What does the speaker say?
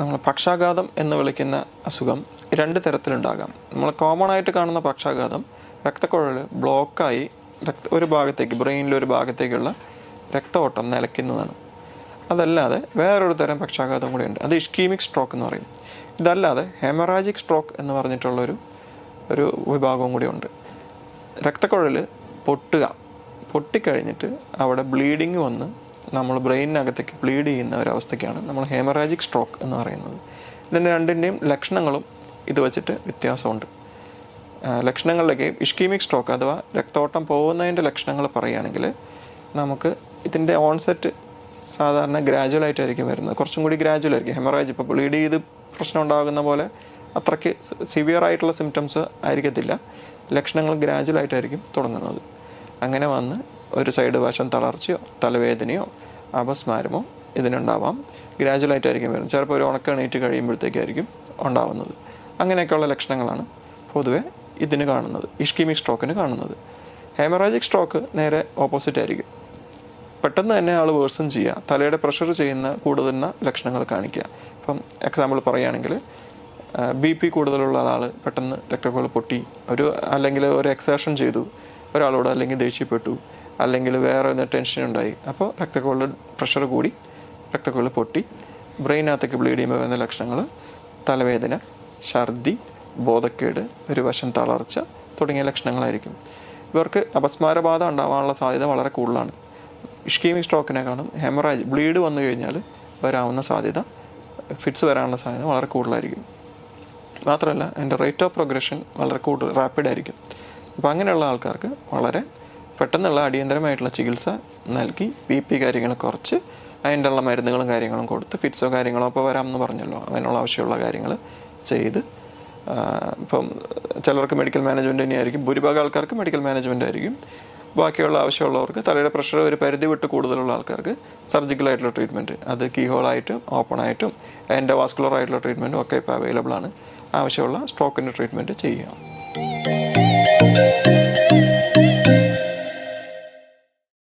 നമ്മൾ പക്ഷാഘാതം എന്ന് വിളിക്കുന്ന അസുഖം രണ്ട് തരത്തിലുണ്ടാകാം. നമ്മൾ കോമൺ ആയിട്ട് കാണുന്ന പക്ഷാഘാതം രക്തക്കുഴൽ ബ്ലോക്കായി രക്ത ഒരു ഭാഗത്തേക്ക് ബ്രെയിനിലെ ഒരു ഭാഗത്തേക്കുള്ള രക്തഓട്ടം നിലയ്ക്കുന്നതാണ്. അതല്ലാതെ വേറൊരു തരം പക്ഷാഘാതം കൂടിയുണ്ട് അത് ഇഷ്കീമിക് സ്ട്രോക്ക് എന്ന് പറയും. ഇതല്ലാതെ ഹെമറാജിക് സ്ട്രോക്ക് എന്ന് പറഞ്ഞിട്ടുള്ളൊരു ഒരു വിഭാഗവും കൂടിയുണ്ട് രക്തക്കുഴൽ പൊട്ടുക. പൊട്ടിക്കഴിഞ്ഞിട്ട് അവിടെ ബ്ലീഡിങ് വന്ന് നമ്മൾ ബ്രെയിനിനകത്തേക്ക് ബ്ലീഡ് ചെയ്യുന്ന ഒരവസ്ഥയ്ക്കാണ് നമ്മൾ ഹേമറാജിക് സ്ട്രോക്ക് എന്ന് പറയുന്നത്. ഇതിന്റെ രണ്ടിന്റെയും ലക്ഷണങ്ങളും ഇത് വച്ചിട്ട് വ്യത്യാസമുണ്ട്. ലക്ഷണങ്ങളിലേക്ക് ഇഷ്കീമിക് സ്ട്രോക്ക് അഥവാ രക്തോട്ടം പോകുന്നതിന്റെ ലക്ഷണങ്ങൾ പറയുകയാണെങ്കിൽ നമുക്ക് ഇതിന്റെ ഓൺസെറ്റ് സാധാരണ ഗ്രാജുവൽ ആയിട്ടായിരിക്കും വരുന്നത്. കുറച്ചും കൂടി ഗ്രാജുവൽ ആയിരിക്കും. ഹെമറാജ് ഇപ്പോൾ ബ്ലീഡ് ചെയ്ത് പ്രശ്നം ഉണ്ടാകുന്ന പോലെ അത്രയ്ക്ക് സിവിയർ ആയിട്ടുള്ള സിംറ്റംസ് ആയിരിക്കത്തില്ല. ലക്ഷണങ്ങൾ ഗ്രാജുവൽ ആയിട്ടായിരിക്കും തുടങ്ങുന്നത്. അങ്ങനെ വന്ന് ഒരു സൈഡ് വശം തളർച്ചയോ തലവേദനയോ അപസ്മാരമോ ഇതിനുണ്ടാവാം. ആയിട്ടായിരിക്കും വരുന്നത്. ചിലപ്പോൾ ഒരു ഉണക്കണീറ്റ് കഴിയുമ്പോഴത്തേക്കായിരിക്കും ഉണ്ടാവുന്നത്. അങ്ങനെയൊക്കെയുള്ള ലക്ഷണങ്ങളാണ് പൊതുവെ ഇതിന് കാണുന്നത്. ഇഷ്കീമിക് സ്ട്രോക്കിന് കാണുന്നത്. ഹെമറാജിക് സ്ട്രോക്ക് നേരെ ഓപ്പോസിറ്റ് ആയിരിക്കും. പെട്ടെന്ന് തന്നെ ആൾ വേഴ്സൺ ചെയ്യുക. തലയുടെ പ്രഷർ ചെയ്യുന്ന കൂടുതലുന്ന ലക്ഷണങ്ങൾ കാണിക്കുക. ഇപ്പം എക്സാമ്പിൾ പറയുകയാണെങ്കിൽ ബി പി കൂടുതലുള്ള ആൾ പെട്ടെന്ന് രക്തക്കൊള്ള പൊട്ടി. ഒരു അല്ലെങ്കിൽ ഒരു എക്സേഷൻ ചെയ്തു. ഒരാളോട് അല്ലെങ്കിൽ ദേഷ്യപ്പെട്ടു. അല്ലെങ്കിൽ വേറെ ടെൻഷൻ ഉണ്ടായി. അപ്പോൾ രക്തക്കുഴൽ പ്രഷർ കൂടി രക്തക്കുഴൽ പൊട്ടി ബ്രെയിനകത്തേക്ക് ബ്ലീഡ് ചെയ്യുമ്പോൾ വരുന്ന ലക്ഷണങ്ങൾ തലവേദന ഛർദി ബോധക്കേട് ഒരു വശം തളർച്ച തുടങ്ങിയ ലക്ഷണങ്ങളായിരിക്കും. ഇവർക്ക് അപസ്മാരബാധ ഉണ്ടാവാനുള്ള സാധ്യത വളരെ കൂടുതലാണ്. ഇഷ്കീമിക് സ്ട്രോക്കിനെക്കാളും ഹെമറാജ് ബ്ലീഡ് വന്നു കഴിഞ്ഞാൽ വരാവുന്ന സാധ്യത ഫിറ്റ്സ് വരാനുള്ള സാധ്യത വളരെ കൂടുതലായിരിക്കും. മാത്രമല്ല അതിന്റെ റേറ്റ് ഓഫ് പ്രോഗ്രഷൻ വളരെ കൂടുതൽ റാപ്പിഡായിരിക്കും അപ്പോൾ അങ്ങനെയുള്ള ആൾക്കാർക്ക് വളരെ പെട്ടെന്നുള്ള അടിയന്തരമായിട്ടുള്ള ചികിത്സ നൽകി ബി പി കാര്യങ്ങൾ കുറച്ച് അതിന്റെ ഉള്ള മരുന്നുകളും കാര്യങ്ങളും കൊടുത്ത് ഫിറ്റ്സോ കാര്യങ്ങളോ അപ്പോൾ വരാമെന്ന് പറഞ്ഞല്ലോ. അതിനുള്ള ആവശ്യമുള്ള കാര്യങ്ങൾ ചെയ്ത് ഇപ്പം ചിലർക്ക് മെഡിക്കൽ മാനേജ്മെന്റ് തന്നെയായിരിക്കും ഭൂരിഭാഗം ആൾക്കാർക്ക് മെഡിക്കൽ മാനേജ്മെന്റ് ആയിരിക്കും. ബാക്കിയുള്ള ആവശ്യമുള്ളവർക്ക് തലയുടെ പ്രഷർ ഒരു പരിധി വിട്ട് കൂടുതലുള്ള ആൾക്കാർക്ക് സർജിക്കലായിട്ടുള്ള ട്രീറ്റ്മെന്റ് അത് കീഹോളായിട്ടും ഓപ്പൺ ആയിട്ടും എന്റെ വാസ്കുലർ ആയിട്ടുള്ള ട്രീറ്റ്മെന്റും ഒക്കെ ഇപ്പോൾ അവൈലബിൾ ആണ്. ആവശ്യമുള്ള സ്ട്രോക്കിന്റെ ട്രീറ്റ്മെന്റ് ചെയ്യുക.